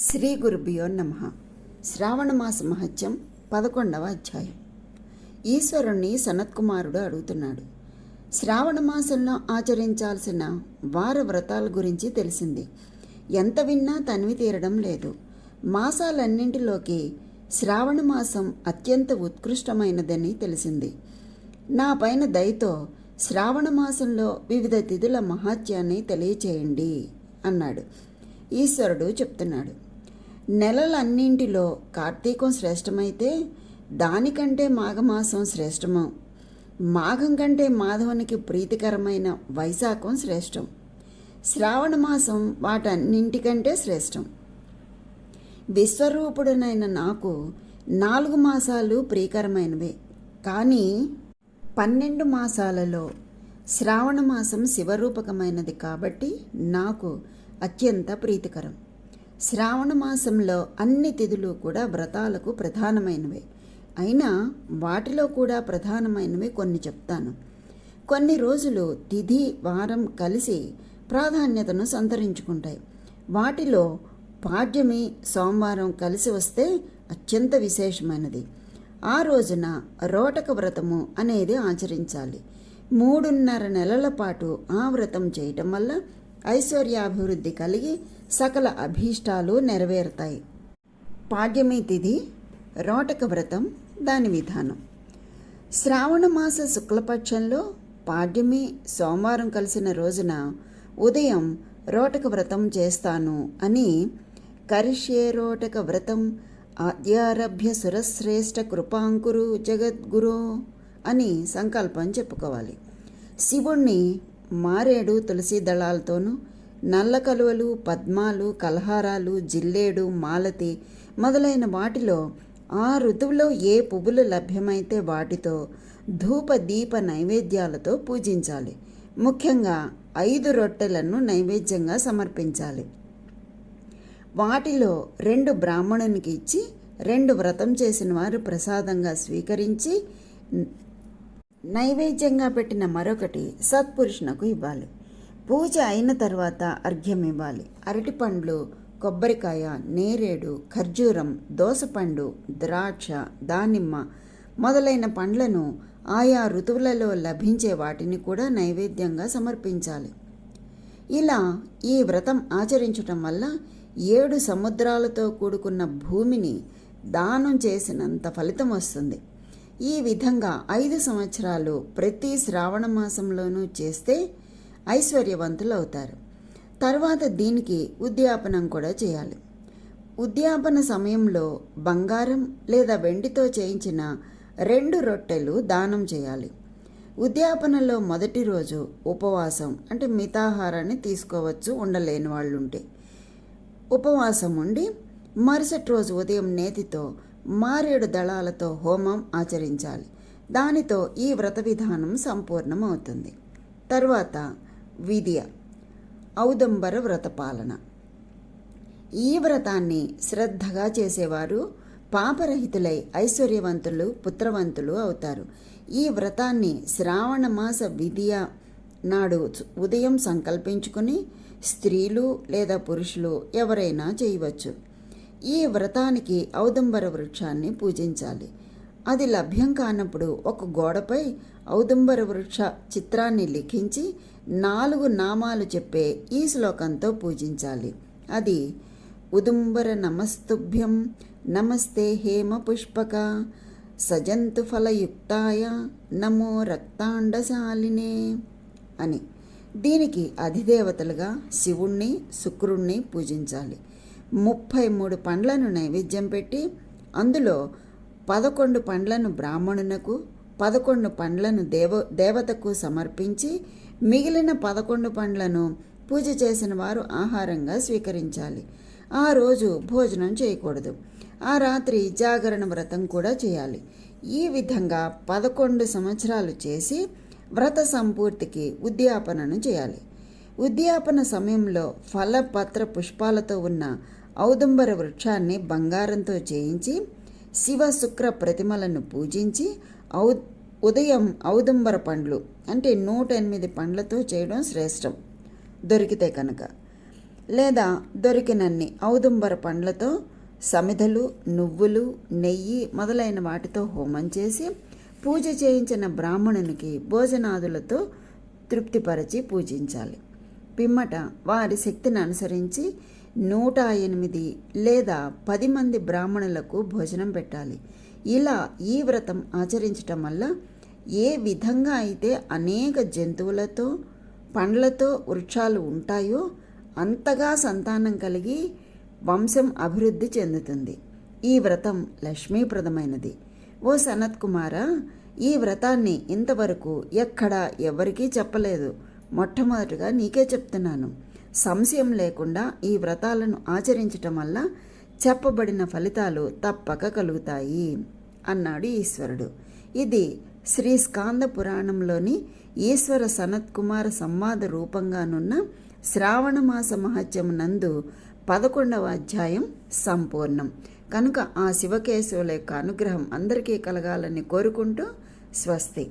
శ్రీ గురుభ్యో నమ. శ్రావణమాస మహత్యం పదకొండవ అధ్యాయం. ఈశ్వరుణ్ణి సనత్కుమారుడు అడుగుతున్నాడు. శ్రావణ మాసంలో ఆచరించాల్సిన వార వ్రతాల గురించి తెలిసింది. ఎంత విన్నా తనివి తీరడం లేదు. మాసాలన్నింటిలోకి శ్రావణ మాసం అత్యంత ఉత్కృష్టమైనదని తెలిసింది. నా పైన దయతో శ్రావణ మాసంలో వివిధ తిథుల మహాత్యాన్ని తెలియచేయండి అన్నాడు. ఈశ్వరుడు చెప్తున్నాడు. నెలలన్నింటిలో కార్తీకం శ్రేష్టమైతే దానికంటే మాఘమాసం శ్రేష్టము. మాఘం కంటే మాధవునికి ప్రీతికరమైన వైశాఖం శ్రేష్టం. శ్రావణ మాసం వాటన్నింటికంటే శ్రేష్టం. విశ్వరూపుడనైన నాకు నాలుగు మాసాలు ప్రియకరమైనవే కానీ పన్నెండు మాసాలలో శ్రావణ మాసం శివరూపకమైనది కాబట్టి నాకు అత్యంత ప్రీతికరం. శ్రావణ మాసంలో అన్ని తిథులు కూడా వ్రతాలకు ప్రధానమైనవే. అయినా వాటిలో కూడా ప్రధానమైనవి కొన్ని చెప్తాను. కొన్ని రోజులు తిథి వారం కలిసి ప్రాధాన్యతను సంతరించుకుంటాయి. వాటిలో పాడ్యమి సోమవారం కలిసి వస్తే అత్యంత విశేషమైనది. ఆ రోజున రోటక వ్రతము అనేది ఆచరించాలి. మూడున్నర నెలల పాటు ఆ వ్రతం చేయటం వల్ల ఐశ్వర్యాభివృద్ధి కలిగి సకల అభీష్టాలు నెరవేరుతాయి. పాడ్యమి తిథి రోటక వ్రతం దాని విధానం. శ్రావణ మాస శుక్లపక్షంలో పాడ్యమి సోమవారం కలిసిన రోజున ఉదయం రోటక వ్రతం చేస్తాను అని కరిష్యే రోటక వ్రతం ఆద్యారభ్య సురశ్రేష్ఠ కృపాంకురు జగద్గురు అని సంకల్పం చెప్పుకోవాలి. శివుణ్ణి మారేడు తులసి దళాలతోనూ నల్ల కలువలు పద్మాలు కలహారాలు జిల్లేడు మాలతి మొదలైన వాటిలో ఆ ఋతువులో ఏ పువ్వులు లభ్యమైతే వాటితో ధూప దీప నైవేద్యాలతో పూజించాలి. ముఖ్యంగా ఐదు రొట్టెలను నైవేద్యంగా సమర్పించాలి. వాటిలో రెండు బ్రాహ్మణునికి ఇచ్చి రెండు వ్రతం చేసిన వారు ప్రసాదంగా స్వీకరించి నైవేద్యంగా పెట్టిన మరొకటి సత్పురుషునకు ఇవ్వాలి. పూజ అయిన తర్వాత అర్ఘ్యం ఇవ్వాలి అరటిపండ్లు కొబ్బరికాయ నేరేడు ఖర్జూరం దోసపండు ద్రాక్ష దానిమ్మ మొదలైన పండ్లను ఆయా ఋతువులలో లభించే వాటిని కూడా నైవేద్యంగా సమర్పించాలి. ఇలా ఈ వ్రతం ఆచరించటం వల్ల ఏడు సముద్రాలతో కూడుకున్న భూమిని దానం చేసినంత ఫలితం వస్తుంది. ఈ విధంగా ఐదు సంవత్సరాలు ప్రతి శ్రావణ మాసంలోనూ చేస్తే ఐశ్వర్యవంతులు అవుతారు తర్వాత దీనికి ఉద్యాపనం కూడా చేయాలి. ఉద్యాపన సమయంలో బంగారం లేదా వెండితో చేయించిన రెండు రొట్టెలు దానం చేయాలి. ఉద్యాపనలో మొదటి రోజు ఉపవాసం అంటే మితాహారాన్ని తీసుకోవచ్చు ఉండలేని వాళ్ళు ఉంటే ఉపవాసం ఉండి మరుసటి రోజు ఉదయం నేతితో మారేడు దళాలతో హోమం ఆచరించాలి. దానితో ఈ వ్రత విధానం సంపూర్ణమవుతుంది. తర్వాత విద్య ఔదంబర వ్రతపాలన. ఈ వ్రతాన్ని శ్రద్ధగా చేసేవారు పాపరహితులై ఐశ్వర్యవంతులు పుత్రవంతులు అవుతారు. ఈ వ్రతాన్ని శ్రావణ మాస విధియ నాడు ఉదయం సంకల్పించుకుని స్త్రీలు లేదా పురుషులు ఎవరైనా చేయవచ్చు. ఈ వ్రతానికి ఔదంబర వృక్షాన్ని పూజించాలి. అది లభ్యం కానప్పుడు ఒక గోడపై ఔదంబర వృక్ష చిత్రాన్ని లిఖించి నాలుగు నామాలు చెప్పే ఈ శ్లోకంతో పూజించాలి. అది ఉదుంబర నమస్తుభ్యం నమస్తే హేమ పుష్పక సజంతు ఫలయుక్తాయ నమో రక్తాండశాలినే అని. దీనికి అధిదేవతలుగా శివుణ్ణి శుక్రుణ్ణి పూజించాలి. ముప్పై మూడు పండ్లను నైవేద్యం పెట్టి అందులో పదకొండు పండ్లను బ్రాహ్మణునకు పదకొండు పండ్లను దేవ దేవతకు సమర్పించి మిగిలిన పదకొండు పండ్లను పూజ చేసిన వారు ఆహారంగా స్వీకరించాలి. ఆ రోజు భోజనం చేయకూడదు. ఆ రాత్రి జాగరణ వ్రతం కూడా చేయాలి. ఈ విధంగా పదకొండు సంవత్సరాలు చేసి వ్రత సంపూర్తికి ఉద్యాపనను చేయాలి. ఉద్యాపన సమయంలో ఫలపత్ర పుష్పాలతో ఉన్న ఔదంబర వృక్షాన్ని బంగారంతో చేయించి శివ శుక్ర ప్రతిమలను పూజించి ఔ ఉదయం ఔదంబర పండ్లు అంటే నూట ఎనిమిది పండ్లతో చేయడం శ్రేష్టం. దొరికితే కనుక. లేదా దొరికినన్ని ఔదుంబర పండ్లతో సమిధలు నువ్వులు నెయ్యి మొదలైన వాటితో హోమం చేసి పూజ చేయించిన బ్రాహ్మణునికి భోజనాదులతో తృప్తిపరచి పూజించాలి. పిమ్మట వారి శక్తిని అనుసరించి నూట ఎనిమిది లేదా పది మంది బ్రాహ్మణులకు భోజనం పెట్టాలి. ఇలా ఈ వ్రతం ఆచరించటం వల్ల ఏ విధంగా అయితే అనేక జంతువులతో పండ్లతో వృక్షాలు ఉంటాయో అంతగా సంతానం కలిగి వంశం అభివృద్ధి చెందుతుంది. ఈ వ్రతం లక్ష్మీప్రదమైనది. ఓ సనత్ కుమార ఈ వ్రతాన్ని ఇంతవరకు ఎక్కడా ఎవరికీ చెప్పలేదు. మొట్టమొదటిగా నీకే చెప్తున్నాను. సంశయం లేకుండా ఈ వ్రతాలను ఆచరించటం వల్ల చెప్పబడిన ఫలితాలు తప్పక కలుగుతాయి అన్నాడు ఈశ్వరుడు. ఇది శ్రీ స్కాంద పురాణంలోని ఈశ్వర సనత్ కుమార సంవాద రూపంగానున్న శ్రావణమాస మహత్యం నందు పదకొండవ అధ్యాయం సంపూర్ణం. కనుక ఆ శివకేశవుల యొక్క అనుగ్రహం అందరికీ కలగాలని కోరుకుంటూ స్వస్తి.